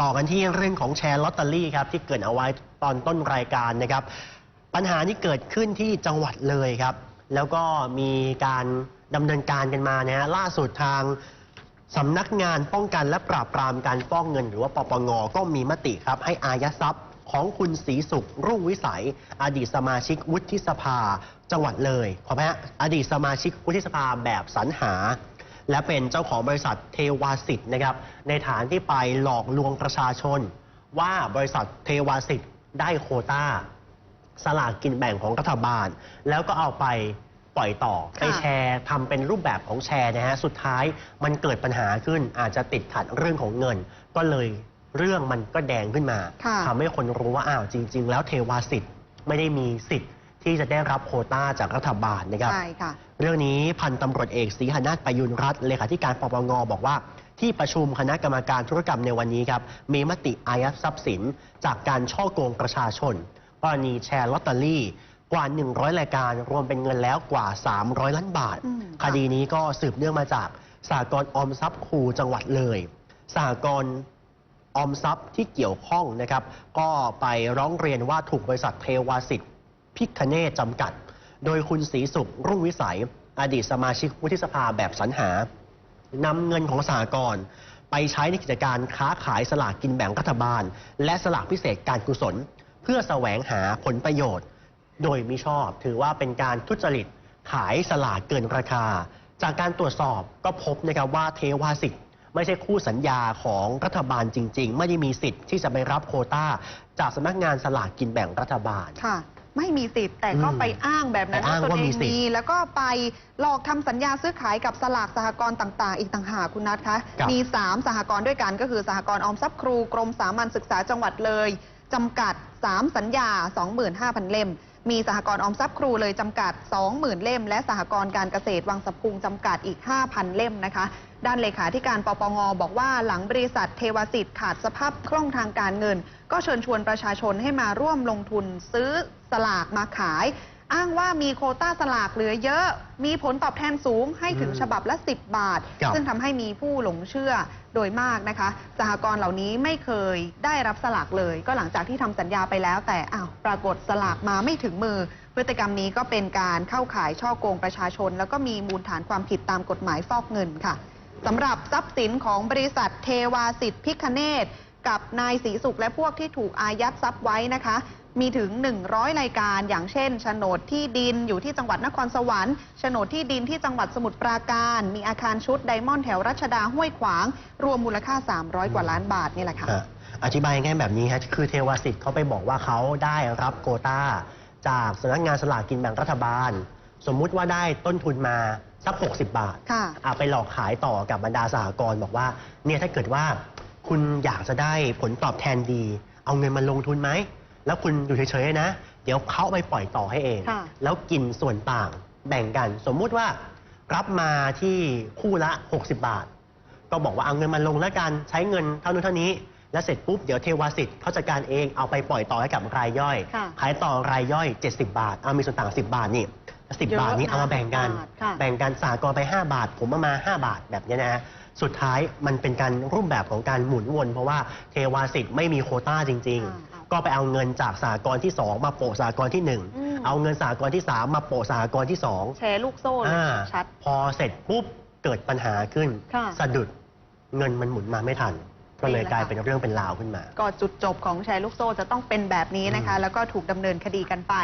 ต่อกันที่เรื่องของแชร์ลอตเตอรี่ครับที่เกิดเอาไว้ตอนต้นรายการนะครับ ปัญหานี้เกิดขึ้นที่จังหวัดเลยครับ แล้วก็มีการดำเนินการกันมานะฮะล่าสุดทางสำนักงานป้องกันและปราบปรามการฟอกเงิน หรือว่าปปงก็มีมติครับ ให้อายัดทรัพย์ของคุณศรีสุขรุ่งวิสัย อดีตสมาชิกวุฒิสภา จังหวัดเลยขออภัยฮะอดีตสมาชิกวุฒิสภาแบบสรรหา และเป็นเจ้าของบริษัทเทวาสิทธิ์นะครับ ในฐานที่ไปหลอกลวงประชาชน ว่าบริษัทเทวาสิทธิ์ได้โควต้า สลากกินแบ่งของรัฐบาล แล้วก็เอาไปปล่อยต่อไปแชร์ทำเป็นรูปแบบของแชร์นะฮะ สุดท้ายมันเกิดปัญหาขึ้นอาจจะติดขัดเรื่องของเงิน ก็เลยเรื่องมันก็แดงขึ้นมาค่ะทำให้คนรู้ว่าอ้าวจริง ๆ แล้วเทวาสิทธิ์ไม่ได้มีสิทธิ์ ที่จะได้รับโควต้าจากรัฐบาลนะครับ ใช่ค่ะ เรื่องนี้พันตำรวจเอกศรีหนาถประยุนรัตน์เลขาธิการปปงบอกว่า ที่ประชุมคณะกรรมการธุรกรรมในวันนี้ครับมีมติอายัดทรัพย์สิน จากการช่อโกงประชาชนกรณีแชร์ลอตเตอรี่กว่า 100 รายการรวมเป็นเงินแล้วกว่า 300 ล้านบาท อืมคดีนี้ก็สืบเนื่องมาจากสากลออมทรัพย์ครูจังหวัดเลยสากลออมทรัพย์ที่เกี่ยวข้องนะครับ ก็ไปร้องเรียนว่าถูกบริษัทเทวาสิทธิ์ พิคเนตจำกัด โดยคุณศรีสุขรุ่งวิสัย อดีตสมาชิกวุฒิสภาแบบสรรหานำเงินของสหกรณ์ไปใช้ในกิจการค้าขายสลากกินแบ่งรัฐบาล และสลากพิเศษการกุศล เพื่อแสวงหาผลประโยชน์ โดยมิชอบถือว่าเป็นการทุจริตขายสลากเกินราคา จากการตรวจสอบก็พบนะครับว่าเทวาสิทธิ์ไม่ใช่คู่สัญญาของรัฐบาลจริง ๆ ไม่ได้มีสิทธิ์ที่จะไปรับโคต้า จากสำนักงานสลากกินแบ่งรัฐบาลค่ะ ไม่มีสิทธิ์แต่ก็อืมไปอ้างแบบนั้นไปอ้างตนว่าเอมีงสิทธิ์ มีแล้วก็ไปหลอกทำสัญญาซื้อขายกับสลากสหกรณ์ต่าง ๆ อีกต่างหากคุณนัทคะครับ มี 3 สหกรณ์ด้วยกันก็คือสหกรณ์ออมทรัพย์ครูกรมสามัญศึกษาจังหวัดเลยจำกัด 3 สัญญา 25,000 เล่ม มีสหกรณ์ออมทรัพย์ครูเลยจำกัด 20,000 เล่ม และสหกรณ์การเกษตรวังสะพุงจำกัดอีก 5,000 เล่มนะคะ ด้านเลขาธิการปปงบอกว่าหลังบริษัทเทวสิทธิ์ขาดสภาพคล่องทางการเงิน ก็เชิญชวนประชาชนให้มาร่วมลงทุนซื้อสลากมาขาย อ้างว่ามีโควต้าสลากเหลือเยอะ มีผลตอบแทนสูงให้ถึงอืมฉบับละ 10 บาท ครับ ซึ่งทำให้มีผู้หลงเชื่อโดยมากนะคะสหกรณ์เหล่านี้ไม่เคยได้รับสลากเลย ก็หลังจากที่ทำสัญญาไปแล้ว แต่อ้าวปรากฏสลากมาไม่ถึงมือ พฤติกรรมนี้ก็เป็นการเข้าข่ายช่อโกงประชาชน แล้วก็มีมูลฐานความผิดตามกฎหมายฟอกเงินค่ะ สำหรับทรัพย์สินของบริษัทเทวาสิทธิ์พิคเนตกับนายศรีสุขและพวกที่ถูกอายัดทรัพย์ไว้นะคะ มีถึง 100 รายการ อย่างเช่นโฉนดที่ดินอยู่ที่จังหวัดนครสวรรค์โฉนดที่ดินที่จังหวัดสมุทรปราการ มีอาคารชุดไดมอนด์แถวรัชดาห้วยขวาง รวมมูลค่า 300 กว่าล้านบาทนี่แหละค่ะฮะอธิบายง่ายๆแบบนี้ฮะคือเทวาสิทธิ์เขาไปบอกว่าเขาได้รับโควต้า จากสำนักงานสลากกินแบ่งรัฐบาล สมมุติว่าได้ต้นทุนมาสัก 60 บาทค่ะอะไปหลอกขายต่อกับบรรดาสหกรณ์บอกว่าเนี่ยถ้าเกิดว่าคุณอยากจะได้ผลตอบแทนดี เอาเงินมาลงทุนไหม แล้วคุณอยู่เฉยๆนะ เดี๋ยวเขาเอาไปปล่อยต่อให้เอง ค่ะ แล้วกินส่วนต่างแบ่งกัน สมมุติว่ารับมาที่คู่ละ 60 บาท ก็บอกว่าเอาเงินมาลงแล้วกันใช้เงินเท่านู้นเท่านี้ แล้วเสร็จปุ๊บเดี๋ยวเทวาสิทธิ์เขาจัดการเองเอาไปปล่อยต่อให้กับรายย่อย ค่ะขายต่อรายย่อย 70 บาท เอามีส่วนต่าง 10 บาทนี่10เยอะบาทนี้นะเอามาแบ่งกัน10บาทค่ะ แบ่งกันสากลไป 5 บาท ผมเอามา 5 บาทแบบเนี้ยนะฮะสุดท้ายมันเป็นการรูปแบบของการหมุนวน เพราะว่าเทวาสิทธิ์ไม่มีโควต้าจริงอ่าๆ ก็ไปเอาเงินจากสากลที่ 2 มาโปะสากลที่ อืม 1 เอาเงินสากลที่ 3 มาโปะสากลที่ 2 แชร์ลูกโซ่เลยอ่าชัด พอเสร็จปุ๊บเกิดปัญหาขึ้น ค่ะสะดุดเงินมันหมุนมาไม่ทัน ก็เลยนี่แหละกลายค่ะ เป็นเรื่องเป็นราวขึ้นมา ก็จุดจบของแชร์ลูกโซ่จะต้องเป็นแบบนี้นะคะ แล้วก็ถูกดำเนินคดีกันไป